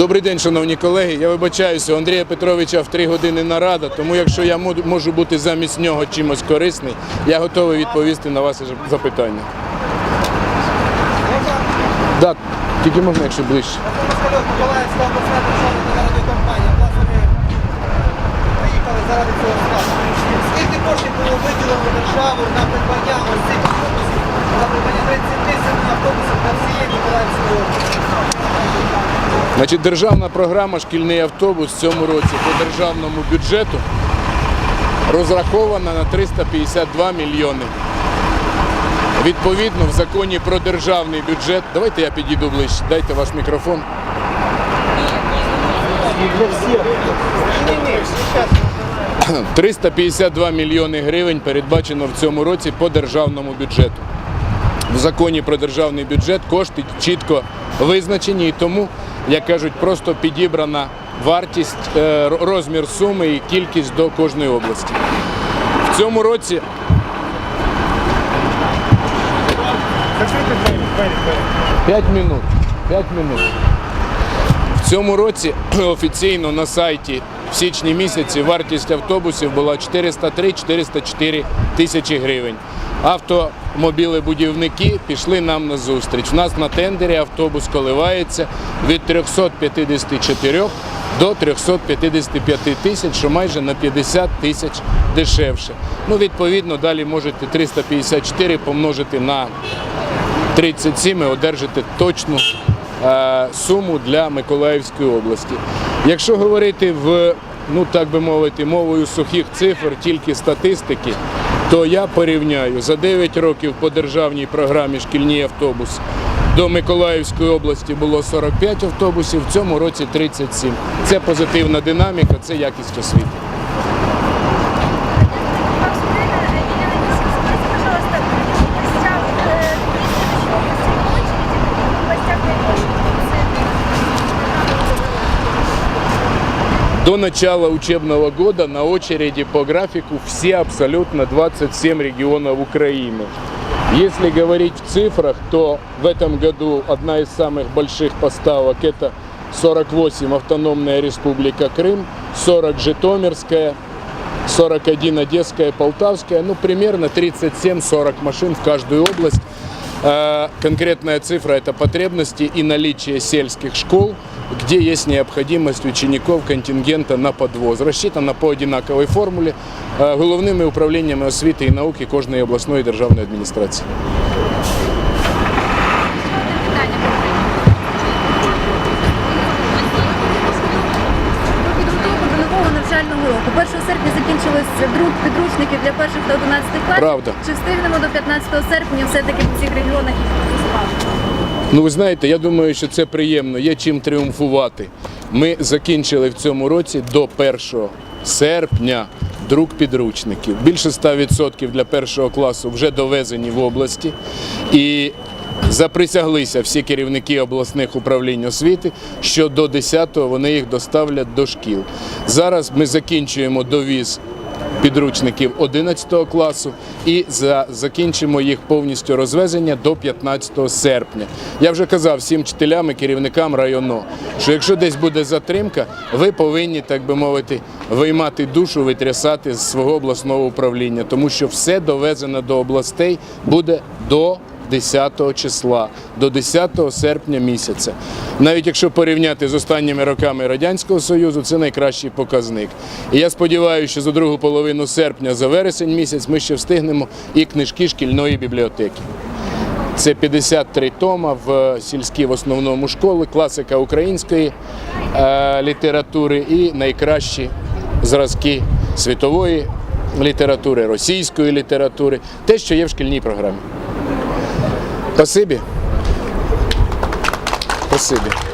Добрий день, шановні колеги. Я вибачаюся, у Андрія Петровича в три години нарада, тому якщо я можу бути замість нього чимось корисний, я готовий відповісти на ваші запитання. Так, тільки можна, якщо ближче. Приїхали заради цього складу. Скільки коштів було виділено державою на придбання ось цих автобусів, на придбання 30 тисяч автобусів на всієї Миколаївської області? Значить, державна програма Шкільний автобус в цьому році по державному бюджету розрахована на 352 мільйони. Відповідно, в законі про державний бюджет. Давайте я підійду ближче. Дайте ваш мікрофон. 352 мільйони гривень передбачено в цьому році по державному бюджету. В законі про державний бюджет кошти чітко визначені і тому, як кажуть, просто підібрана вартість, е, розмір суми і кількість до кожної області. В цьому році 5 минут. 5 минут. В цьому році офіційно на сайті в січні місяці вартість автобусів була 403-404 тисячі гривень. Автомобілебудівники пішли нам на зустріч. У нас на тендері автобус коливається від 354 до 355 тисяч, що майже на 50 тисяч дешевше. Ну, відповідно, далі можете 354 помножити на 37 і одержите точну е, суму для Миколаївської області. Якщо говорити в, ну так би мовити, мовою сухих цифр, тільки статистики, то я порівняю за 9 років по державній програмі шкільний автобус до Миколаївської області було 45 автобусів, в цьому році 37. Це позитивна динаміка, це якість освіти. До начала учебного года на очереди по графику все абсолютно 27 регионов Украины. Если говорить в цифрах, то в этом году одна из самых больших поставок это 48 автономная республика Крым, 40 Житомирская, 41 Одесская, Полтавская, ну примерно 37-40 машин в каждую область. Э, Конкретная цифра – это потребности и наличие сельских школ, где есть необходимость учеников контингента на подвоз. Рассчитано по одинаковой формуле э, головними управліннями освіти і науки кожної обласної державної адміністрації. Року. 1 серпня закінчились друк підручників для перших та 11 класів. Правда. Чи встигнемо до 15 серпня все-таки в цих регіонах їх? Ну, ви знаєте, я думаю, що це приємно, є чим тріумфувати. Ми закінчили в цьому році до 1 серпня друк підручників. Більше 100% для першого класу вже довезені в області. І заприсяглися всі керівники обласних управлінь освіти, що до 10-го вони їх доставлять до шкіл. Зараз ми закінчуємо довіз підручників 11 класу і за, закінчимо їх повністю розвезення до 15 серпня. Я вже казав всім вчителям і керівникам району, що якщо десь буде затримка, ви повинні, так би мовити, виймати душу, витрясати з свого обласного управління, тому що все довезено до областей буде до 10 числа до 10 серпня місяця. Навіть якщо порівняти з останніми роками Радянського Союзу, це найкращий показник. І я сподіваюся, що за другу половину серпня, за вересень місяць, ми ще встигнемо і книжки шкільної бібліотеки. Це 53 тома в сільській в основному школи, класика української е, літератури і найкращі зразки світової літератури, російської літератури, те, що є в шкільній програмі. Спасибі. Спасибі.